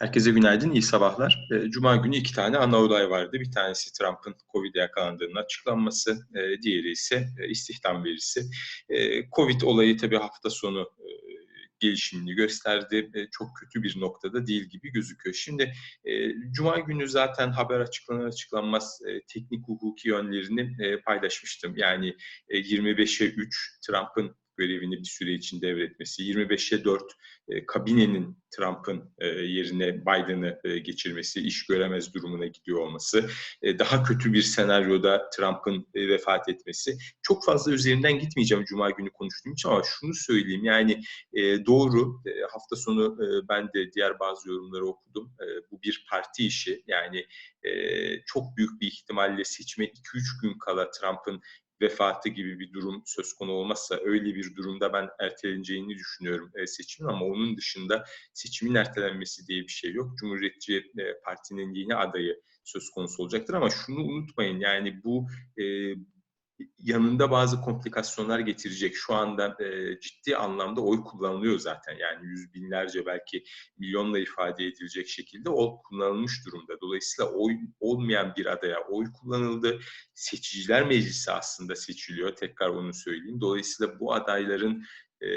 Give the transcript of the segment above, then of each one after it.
Herkese günaydın, iyi sabahlar. E, Cuma günü iki tane ana olay vardı. Bir tanesi Trump'ın Covid'e yakalandığının açıklanması, e, diğeri ise e, istihdam verisi. Covid olayı tabii hafta sonu gelişimini gösterdi. Çok kötü bir noktada değil gibi gözüküyor. Şimdi Cuma günü zaten haber açıklanır açıklanmaz teknik hukuki yönlerini paylaşmıştım. Yani 25'e 3 Trump'ın görevini bir süre için devretmesi, 25'e 4 e, kabinenin Trump'ın e, yerine Biden'ı e, geçirmesi, iş göremez durumuna gidiyor olması, e, daha kötü bir senaryoda Trump'ın e, vefat etmesi. Çok fazla üzerinden gitmeyeceğim Cuma günü konuştuğum için ama şunu söyleyeyim yani e, doğru e, hafta sonu e, ben de diğer bazı yorumları okudum. E, bu bir parti işi yani e, çok büyük bir ihtimalle seçime 2-3 gün kala Trump'ın vefatı gibi bir durum söz konu olmazsa öyle bir durumda ben erteleneceğini düşünüyorum e, seçimin ama onun dışında seçimin ertelenmesi diye bir şey yok. Cumhuriyetçi e, Parti'nin yeni adayı söz konusu olacaktır ama şunu unutmayın yani bu e, yanında bazı komplikasyonlar getirecek. Şu anda e, ciddi anlamda oy kullanılıyor zaten. Yani yüz binlerce belki milyonla ifade edilecek şekilde oy kullanılmış durumda. Dolayısıyla oy olmayan bir adaya oy kullanıldı. Seçiciler meclisi aslında seçiliyor. Tekrar onu söyleyeyim. Dolayısıyla bu adayların e,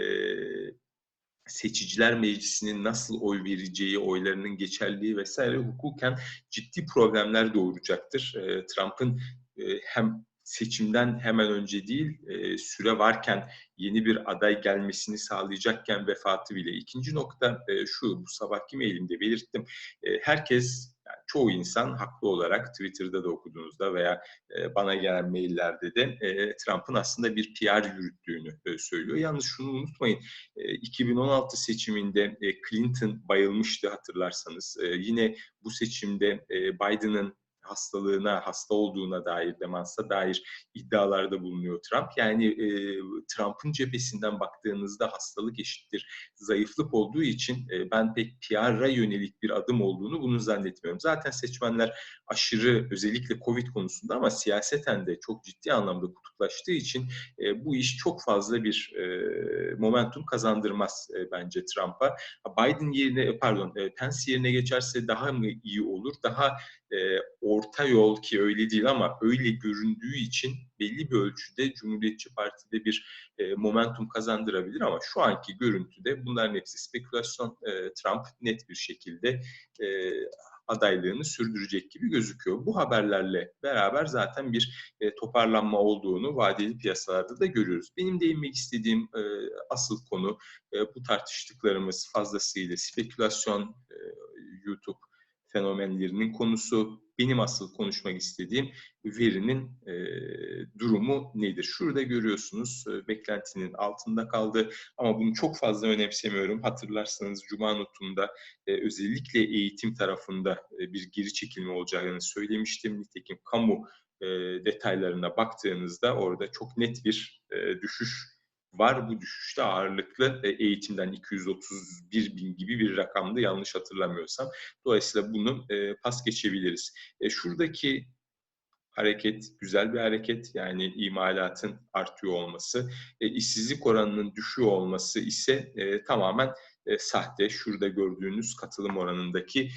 seçiciler meclisinin nasıl oy vereceği, oylarının geçerliği vesaire hukuken ciddi problemler doğuracaktır. E, Trump'ın e, hem seçimden hemen önce değil, e, süre varken yeni bir aday gelmesini sağlayacakken vefatı bile. İkinci nokta e, şu, bu sabahki mailimde belirttim. E, herkes, yani çoğu insan haklı olarak Twitter'da da okuduğunuzda veya bana gelen maillerde de Trump'ın aslında bir PR yürüttüğünü söylüyor. Yalnız şunu unutmayın, e, 2016 seçiminde Clinton bayılmıştı hatırlarsanız. Yine bu seçimde Biden'ın hastalığına, hasta olduğuna dair, demansa dair iddialarda bulunuyor Trump. Yani e, Trump'ın cephesinden baktığınızda hastalık eşittir zayıflık olduğu için e, ben pek PR'a yönelik bir adım olduğunu bunu zannetmiyorum. Zaten seçmenler aşırı özellikle Covid konusunda ama siyaseten de çok ciddi anlamda kutuplaştığı için e, bu iş çok fazla bir e, momentum kazandırmaz e, bence Trump'a. Biden yerine pardon e, Pence yerine geçerse daha mı iyi olur? Daha e, orta yol ki öyle değil ama öyle göründüğü için belli bir ölçüde Cumhuriyetçi Parti'de bir e, momentum kazandırabilir ama şu anki görüntüde bunların hepsi spekülasyon. E, Trump net bir şekilde e, adaylığını sürdürecek gibi gözüküyor. Bu haberlerle beraber zaten bir e, toparlanma olduğunu vadeli piyasalarda da görüyoruz. Benim değinmek istediğim e, asıl konu e, bu tartıştıklarımız fazlasıyla spekülasyon, e, YouTube fenomenlerinin konusu. Benim asıl konuşmak istediğim verinin e, durumu nedir? Şurada görüyorsunuz e, beklentinin altında kaldı ama bunu çok fazla önemsemiyorum. Hatırlarsanız Cuma notumda e, özellikle eğitim tarafında e, bir geri çekilme olacağını söylemiştim. Nitekim kamu e, detaylarına baktığınızda orada çok net bir e, düşüş var. Bu düşüşte ağırlıklı e, eğitimden 231 bin gibi bir rakamdı yanlış hatırlamıyorsam. Dolayısıyla bunu e, pas geçebiliriz. E, şuradaki hareket güzel bir hareket yani imalatın artıyor olması, işsizlik oranının düşüyor olması ise tamamen sahte. Şurada gördüğünüz katılım oranındaki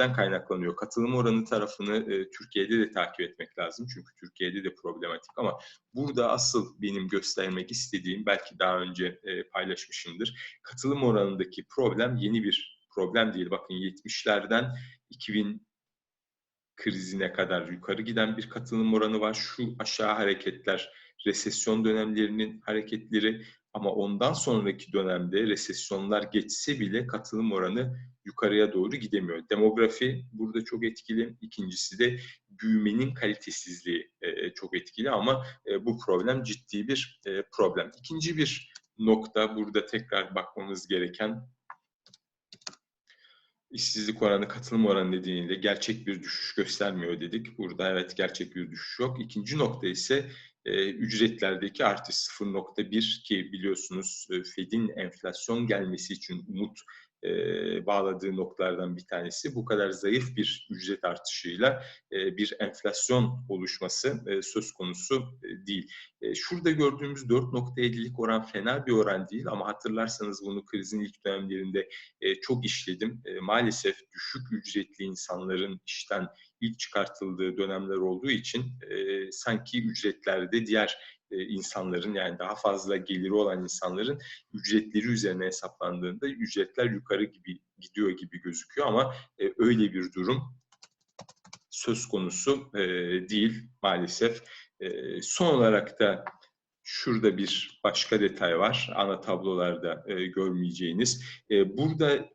düşüşten kaynaklanıyor. Katılım oranı tarafını e, Türkiye'de de takip etmek lazım. Çünkü Türkiye'de de problematik ama burada asıl benim göstermek istediğim belki daha önce e, paylaşmışımdır. Katılım oranındaki problem yeni bir problem değil. Bakın 70'lerden 2000 krizine kadar yukarı giden bir katılım oranı var. Şu aşağı hareketler resesyon dönemlerinin hareketleri ama ondan sonraki dönemde resesyonlar geçse bile katılım oranı yukarıya doğru gidemiyor. Demografi burada çok etkili. İkincisi de büyümenin kalitesizliği e, çok etkili ama e, bu problem ciddi bir e, problem. İkinci bir nokta burada tekrar bakmamız gereken işsizlik oranı, katılım oranı nedeniyle gerçek bir düşüş göstermiyor dedik. Burada evet gerçek bir düşüş yok. İkinci nokta ise e, ücretlerdeki artış 0.1 ki biliyorsunuz e, Fed'in enflasyon gelmesi için umut e, bağladığı noktalardan bir tanesi. Bu kadar zayıf bir ücret artışıyla e, bir enflasyon oluşması e, söz konusu e, değil. E, şurada gördüğümüz 4.50'lik oran fena bir oran değil ama hatırlarsanız bunu krizin ilk dönemlerinde e, çok işledim. E, maalesef düşük ücretli insanların işten ilk çıkartıldığı dönemler olduğu için e, sanki ücretlerde diğer e, insanların yani daha fazla geliri olan insanların ücretleri üzerine hesaplandığında ücretler yukarı gibi gidiyor gibi gözüküyor ama e, öyle bir durum söz konusu e, değil maalesef. E, son olarak da şurada bir başka detay var ana tablolarda e, görmeyeceğiniz. E, burada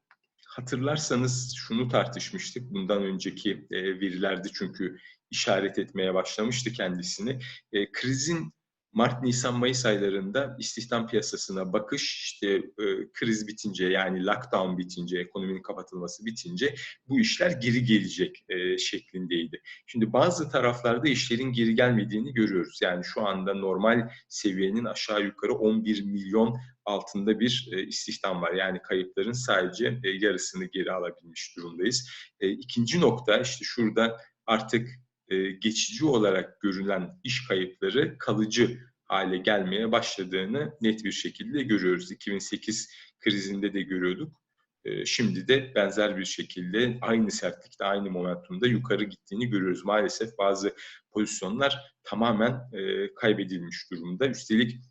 hatırlarsanız şunu tartışmıştık bundan önceki e, verilerde çünkü işaret etmeye başlamıştı kendisini. E, krizin Mart, Nisan, Mayıs aylarında istihdam piyasasına bakış işte e, kriz bitince yani lockdown bitince, ekonominin kapatılması bitince bu işler geri gelecek e, şeklindeydi. Şimdi bazı taraflarda işlerin geri gelmediğini görüyoruz. Yani şu anda normal seviyenin aşağı yukarı 11 milyon altında bir e, istihdam var. Yani kayıpların sadece e, yarısını geri alabilmiş durumdayız. E, ikinci nokta işte şurada artık e, geçici olarak görülen iş kayıpları kalıcı hale gelmeye başladığını net bir şekilde görüyoruz. 2008 krizinde de görüyorduk. E, şimdi de benzer bir şekilde aynı sertlikte, aynı momentumda yukarı gittiğini görüyoruz. Maalesef bazı pozisyonlar tamamen e, kaybedilmiş durumda. Üstelik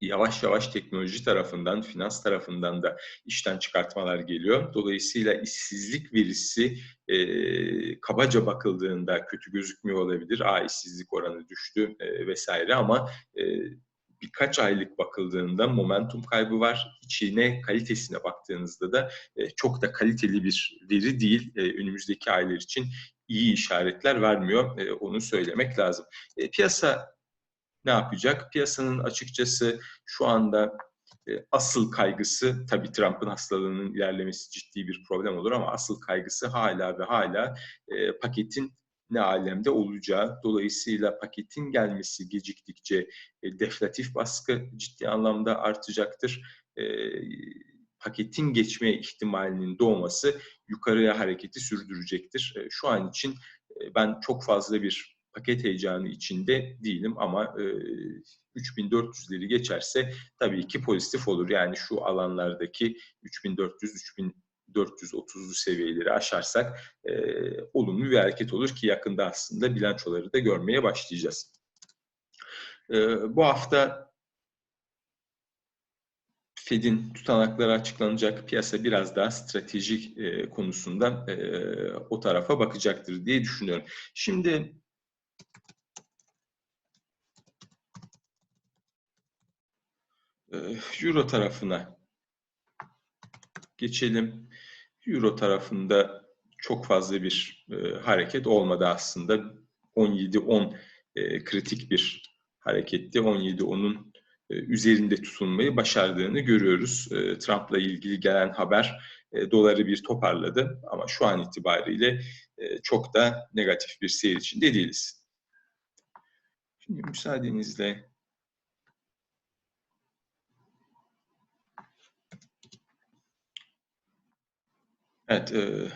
yavaş yavaş teknoloji tarafından, finans tarafından da işten çıkartmalar geliyor. Dolayısıyla işsizlik verisi e, kabaca bakıldığında kötü gözükmüyor olabilir. Aa işsizlik oranı düştü e, vesaire ama e, birkaç aylık bakıldığında momentum kaybı var. İçine, kalitesine baktığınızda da e, çok da kaliteli bir veri değil. E, önümüzdeki aylar için iyi işaretler vermiyor. E, onu söylemek lazım. E, piyasa ne yapacak? Piyasanın açıkçası şu anda e, asıl kaygısı tabii Trump'ın hastalığının ilerlemesi ciddi bir problem olur ama asıl kaygısı hala ve hala e, paketin ne alemde olacağı. Dolayısıyla paketin gelmesi geciktikçe e, deflatif baskı ciddi anlamda artacaktır. Paketin geçme ihtimalinin doğması yukarıya hareketi sürdürecektir. Şu an için ben çok fazla bir paket heyecanı içinde değilim ama e, 3400'leri geçerse tabii ki pozitif olur. Yani şu alanlardaki 3400 3430'lu seviyeleri aşarsak e, olumlu bir hareket olur ki yakında aslında bilançoları da görmeye başlayacağız. E, bu hafta Fed'in tutanakları açıklanacak. Piyasa biraz daha stratejik e, konusunda e, o tarafa bakacaktır diye düşünüyorum. Şimdi Euro tarafına geçelim. Euro tarafında çok fazla bir e, hareket olmadı aslında. 17-10 e, kritik bir hareketti. 17-10'un e, üzerinde tutulmayı başardığını görüyoruz. Trump'la ilgili gelen haber doları bir toparladı ama şu an itibariyle çok da negatif bir seyir içinde değiliz. Şimdi müsaadenizle Evet, e,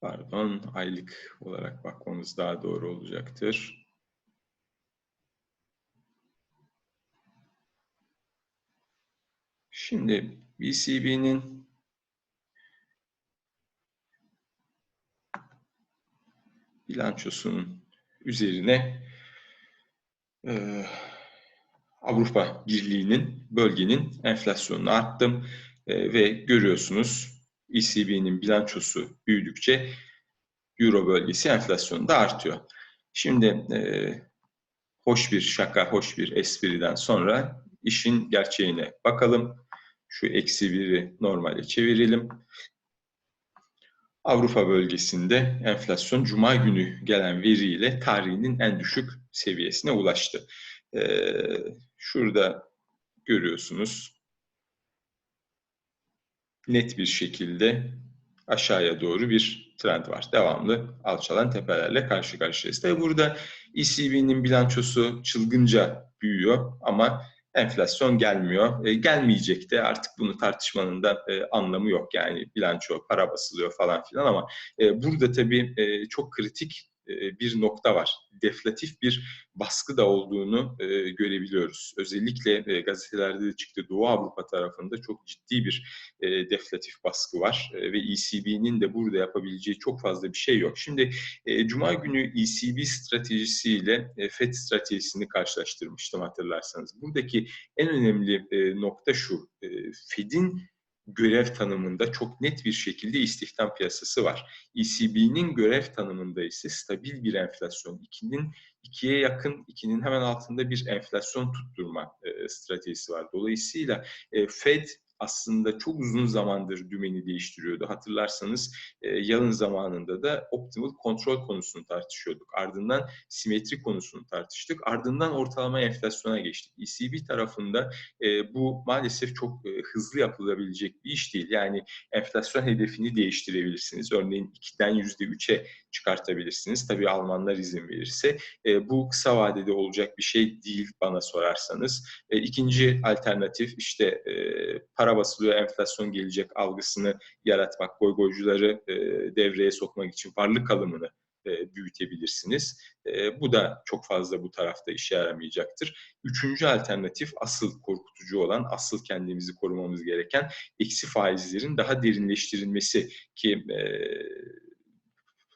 pardon, aylık olarak bakmamız daha doğru olacaktır. Şimdi BCB'nin bilançosunun üzerine e, Avrupa Birliği'nin bölgenin enflasyonunu arttım. E, ve görüyorsunuz ECB'nin bilançosu büyüdükçe Euro bölgesi enflasyonu da artıyor. Şimdi e, hoş bir şaka, hoş bir espriden sonra işin gerçeğine bakalım. Şu eksi biri normale çevirelim. Avrupa bölgesinde enflasyon Cuma günü gelen veriyle tarihinin en düşük seviyesine ulaştı. Ee, şurada görüyorsunuz net bir şekilde aşağıya doğru bir trend var. Devamlı alçalan tepelerle karşı karşıyayız. Tabi burada ECB'nin bilançosu çılgınca büyüyor ama enflasyon gelmiyor. E, gelmeyecek de artık bunu tartışmanın da e, anlamı yok. Yani bilanço, para basılıyor falan filan ama e, burada tabii e, çok kritik bir nokta var. Deflatif bir baskı da olduğunu e, görebiliyoruz. Özellikle e, gazetelerde de çıktı Doğu Avrupa tarafında çok ciddi bir e, deflatif baskı var e, ve ECB'nin de burada yapabileceği çok fazla bir şey yok. Şimdi e, Cuma günü ECB stratejisiyle e, FED stratejisini karşılaştırmıştım hatırlarsanız. Buradaki en önemli e, nokta şu, e, FED'in görev tanımında çok net bir şekilde istihdam piyasası var. ECB'nin görev tanımında ise stabil bir enflasyon, ikinin ikiye yakın, ikinin hemen altında bir enflasyon tutturma e, stratejisi var. Dolayısıyla e, Fed aslında çok uzun zamandır dümeni değiştiriyordu. Hatırlarsanız e, yalın zamanında da optimal kontrol konusunu tartışıyorduk. Ardından simetri konusunu tartıştık. Ardından ortalama enflasyona geçtik. ECB tarafında e, bu maalesef çok e, hızlı yapılabilecek bir iş değil. Yani enflasyon hedefini değiştirebilirsiniz. Örneğin 2'den %3'e çıkartabilirsiniz. Tabii Almanlar izin verirse. E, bu kısa vadede olacak bir şey değil bana sorarsanız. E, ikinci alternatif işte para basılıyor, enflasyon gelecek algısını yaratmak, goygoycuları e, devreye sokmak için varlık alımını e, büyütebilirsiniz. E, bu da çok fazla bu tarafta işe yaramayacaktır. Üçüncü alternatif asıl korkutucu olan, asıl kendimizi korumamız gereken eksi faizlerin daha derinleştirilmesi ki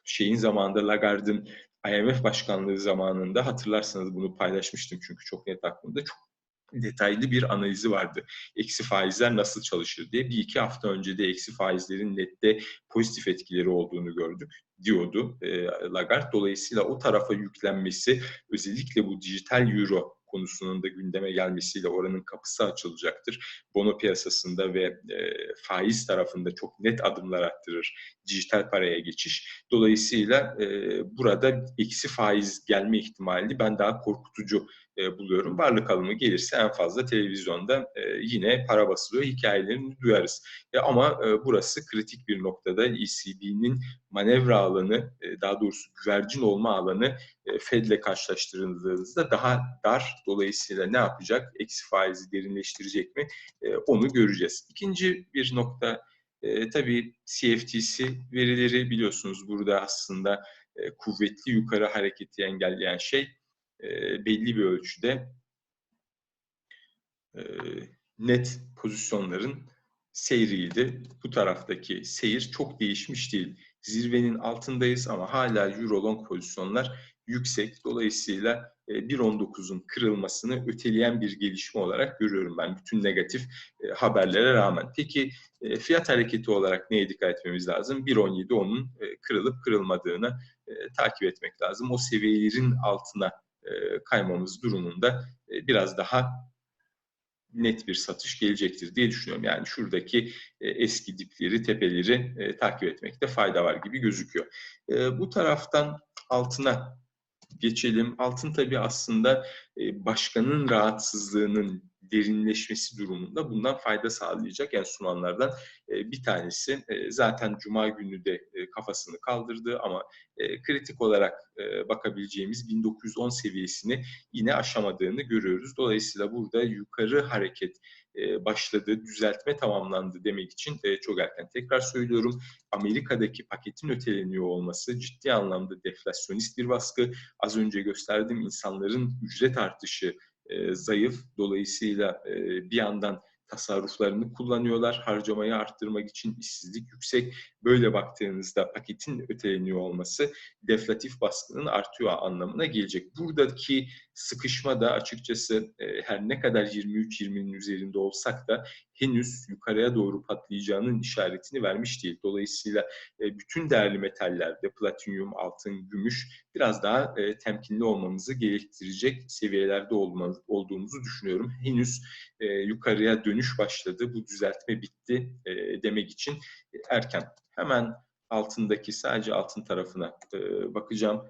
şeyin zamanında Lagarde'ın IMF başkanlığı zamanında hatırlarsanız bunu paylaşmıştım çünkü çok net aklımda. Çok detaylı bir analizi vardı. Eksi faizler nasıl çalışır diye. Bir iki hafta önce de eksi faizlerin nette pozitif etkileri olduğunu gördük diyordu e, Lagarde. Dolayısıyla o tarafa yüklenmesi özellikle bu dijital euro konusunun da gündeme gelmesiyle oranın kapısı açılacaktır. Bono piyasasında ve e, faiz tarafında çok net adımlar attırır dijital paraya geçiş. Dolayısıyla e, burada eksi faiz gelme ihtimali ben daha korkutucu e, buluyorum. Varlık alımı gelirse en fazla televizyonda e, yine para basılıyor hikayelerini duyarız. E, ama e, burası kritik bir noktada ECB'nin manevra alanı, e, daha doğrusu güvercin olma alanı e, Fed'le karşılaştırıldığınızda daha dar. Dolayısıyla ne yapacak? Eksi faizi derinleştirecek mi? E, onu göreceğiz. İkinci bir nokta e, tabii CFTC verileri biliyorsunuz burada aslında e, kuvvetli yukarı hareketi engelleyen şey belli bir ölçüde e, net pozisyonların seyriydi. Bu taraftaki seyir çok değişmiş değil. Zirvenin altındayız ama hala Euro long pozisyonlar yüksek. Dolayısıyla 1.19'un e, kırılmasını öteleyen bir gelişme olarak görüyorum ben bütün negatif haberlere rağmen. Peki fiyat hareketi olarak neye dikkat etmemiz lazım? 1.17 onun kırılıp kırılmadığını takip etmek lazım. O seviyelerin altına e, kaymamız durumunda e, biraz daha net bir satış gelecektir diye düşünüyorum. Yani şuradaki e, eski dipleri, tepeleri takip etmekte fayda var gibi gözüküyor. Bu taraftan altına geçelim. Altın tabii aslında başkanın rahatsızlığının derinleşmesi durumunda bundan fayda sağlayacak enstrümanlardan e, bir tanesi. E, zaten Cuma günü de e, kafasını kaldırdı ama kritik olarak bakabileceğimiz 1910 seviyesini yine aşamadığını görüyoruz. Dolayısıyla burada yukarı hareket başladı, düzeltme tamamlandı demek için çok erken. Tekrar söylüyorum Amerika'daki paketin öteleniyor olması ciddi anlamda deflasyonist bir baskı. Az önce gösterdiğim insanların ücret artışı e, zayıf. Dolayısıyla e, bir yandan tasarruflarını kullanıyorlar. Harcamayı arttırmak için işsizlik yüksek. Böyle baktığınızda paketin öteleniyor olması deflatif baskının artıyor anlamına gelecek. Buradaki sıkışma da açıkçası e, her ne kadar 23-20'nin üzerinde olsak da henüz yukarıya doğru patlayacağının işaretini vermiş değil. Dolayısıyla e, bütün değerli metallerde platinyum, altın, gümüş biraz daha e, temkinli olmamızı gerektirecek seviyelerde olduğumuzu düşünüyorum. Henüz yukarıya dönüş başladı, bu düzeltme bitti demek için erken. Hemen altındaki sadece altın tarafına bakacağım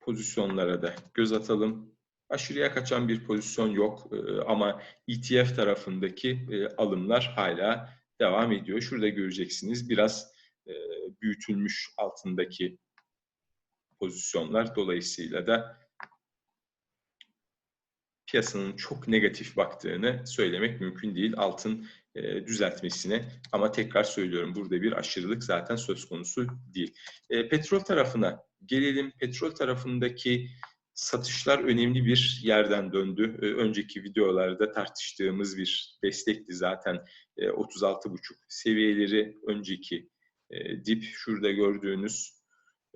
pozisyonlara da göz atalım. Aşırıya kaçan bir pozisyon yok e, ama ETF tarafındaki e, alımlar hala devam ediyor. Şurada göreceksiniz biraz e, büyütülmüş altındaki pozisyonlar. Dolayısıyla da piyasanın çok negatif baktığını söylemek mümkün değil. Altın düzeltmesine. Ama tekrar söylüyorum burada bir aşırılık zaten söz konusu değil. Petrol tarafına gelelim. Petrol tarafındaki satışlar önemli bir yerden döndü. E, önceki videolarda tartıştığımız bir destekti zaten e, 36,5 seviyeleri önceki e, dip şurada gördüğünüz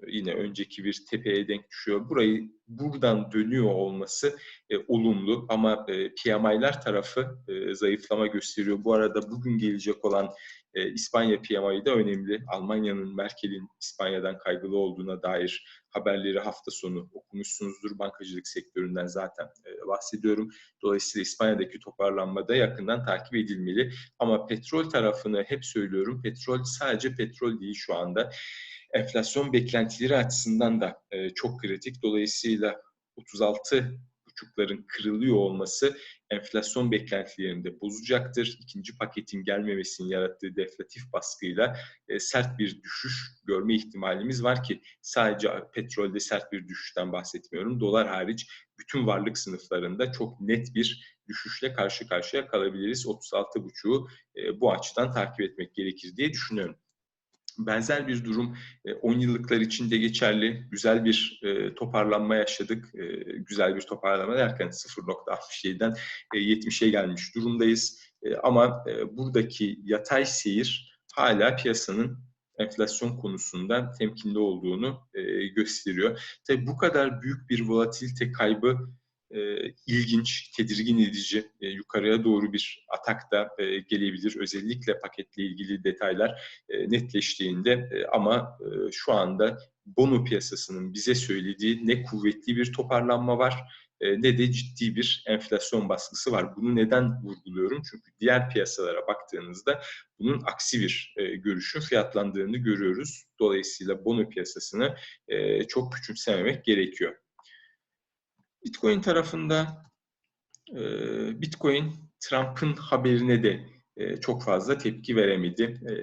yine önceki bir tepeye denk düşüyor. Burayı buradan dönüyor olması e, olumlu ama e, PMI'ler tarafı e, zayıflama gösteriyor. Bu arada bugün gelecek olan e, İspanya PMI da önemli. Almanya'nın Merkel'in İspanya'dan kaygılı olduğuna dair haberleri hafta sonu okumuşsunuzdur. Bankacılık sektöründen zaten e, bahsediyorum. Dolayısıyla İspanya'daki toparlanma da yakından takip edilmeli. Ama petrol tarafını hep söylüyorum. Petrol sadece petrol değil şu anda enflasyon beklentileri açısından da e, çok kritik. Dolayısıyla 36 buçukların kırılıyor olması enflasyon beklentilerini de bozacaktır. İkinci paketin gelmemesinin yarattığı deflatif baskıyla e, sert bir düşüş görme ihtimalimiz var ki sadece petrolde sert bir düşüşten bahsetmiyorum. Dolar hariç bütün varlık sınıflarında çok net bir düşüşle karşı karşıya kalabiliriz. 36.5'u e, bu açıdan takip etmek gerekir diye düşünüyorum. Benzer bir durum 10 e, yıllıklar için de geçerli. Güzel bir e, toparlanma yaşadık. E, güzel bir toparlanma derken 0.67'den 70'e gelmiş durumdayız. Ama buradaki yatay seyir hala piyasanın enflasyon konusunda temkinli olduğunu gösteriyor. Tabii bu kadar büyük bir volatilite kaybı e, ilginç, tedirgin edici, e, yukarıya doğru bir atak da e, gelebilir. Özellikle paketle ilgili detaylar e, netleştiğinde e, ama e, şu anda bono piyasasının bize söylediği ne kuvvetli bir toparlanma var e, ne de ciddi bir enflasyon baskısı var. Bunu neden vurguluyorum? Çünkü diğer piyasalara baktığınızda bunun aksi bir e, görüşün fiyatlandığını görüyoruz. Dolayısıyla bono piyasasını e, çok küçümsememek gerekiyor. Bitcoin tarafında e, Bitcoin Trump'ın haberine de e, çok fazla tepki veremedi. E,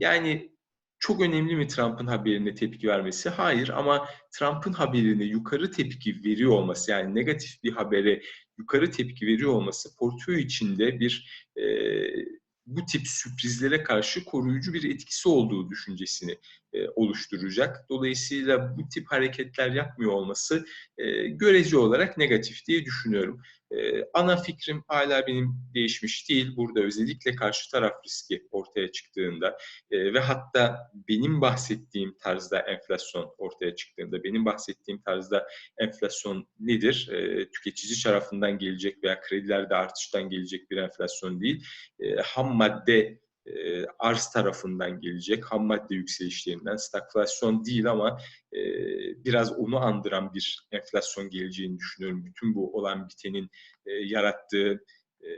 yani çok önemli mi Trump'ın haberine tepki vermesi? Hayır ama Trump'ın haberine yukarı tepki veriyor olması yani negatif bir habere yukarı tepki veriyor olması portföy içinde bir e, bu tip sürprizlere karşı koruyucu bir etkisi olduğu düşüncesini e, oluşturacak. Dolayısıyla bu tip hareketler yapmıyor olması e, görece olarak negatif diye düşünüyorum. E, ana fikrim hala benim değişmiş değil. Burada özellikle karşı taraf riski ortaya çıktığında e, ve hatta benim bahsettiğim tarzda enflasyon ortaya çıktığında, benim bahsettiğim tarzda enflasyon nedir? E, tüketici tarafından gelecek veya kredilerde artıştan gelecek bir enflasyon değil. E, ham madde arz tarafından gelecek ham madde yükselişlerinden stagflasyon değil ama e, biraz onu andıran bir enflasyon geleceğini düşünüyorum. Bütün bu olan bitenin e, yarattığı e,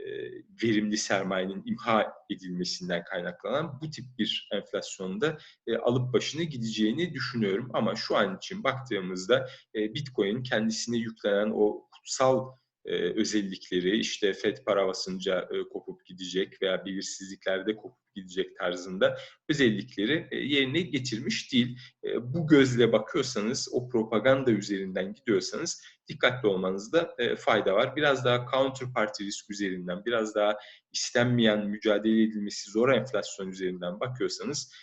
verimli sermayenin imha edilmesinden kaynaklanan bu tip bir enflasyonda e, alıp başını gideceğini düşünüyorum. Ama şu an için baktığımızda e, Bitcoin kendisine yüklenen o kutsal e, özellikleri işte FED para basınca e, kopup gidecek veya belirsizliklerde kopup gidecek tarzında özellikleri e, yerine getirmiş değil. E, bu gözle bakıyorsanız, o propaganda üzerinden gidiyorsanız dikkatli olmanızda e, fayda var. Biraz daha counterparty risk üzerinden, biraz daha istenmeyen, mücadele edilmesi zor enflasyon üzerinden bakıyorsanız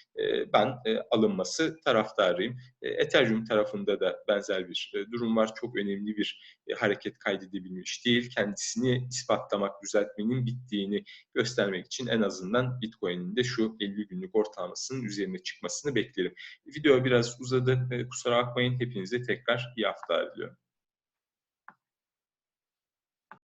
ben alınması taraftarıyım. Ethereum tarafında da benzer bir durum var. Çok önemli bir hareket kaydedebilmiş değil. Kendisini ispatlamak, düzeltmenin bittiğini göstermek için en azından Bitcoin'in de şu 50 günlük ortalamasının üzerine çıkmasını beklerim. Video biraz uzadı. Kusura bakmayın. Hepinize tekrar iyi haftalar diliyorum.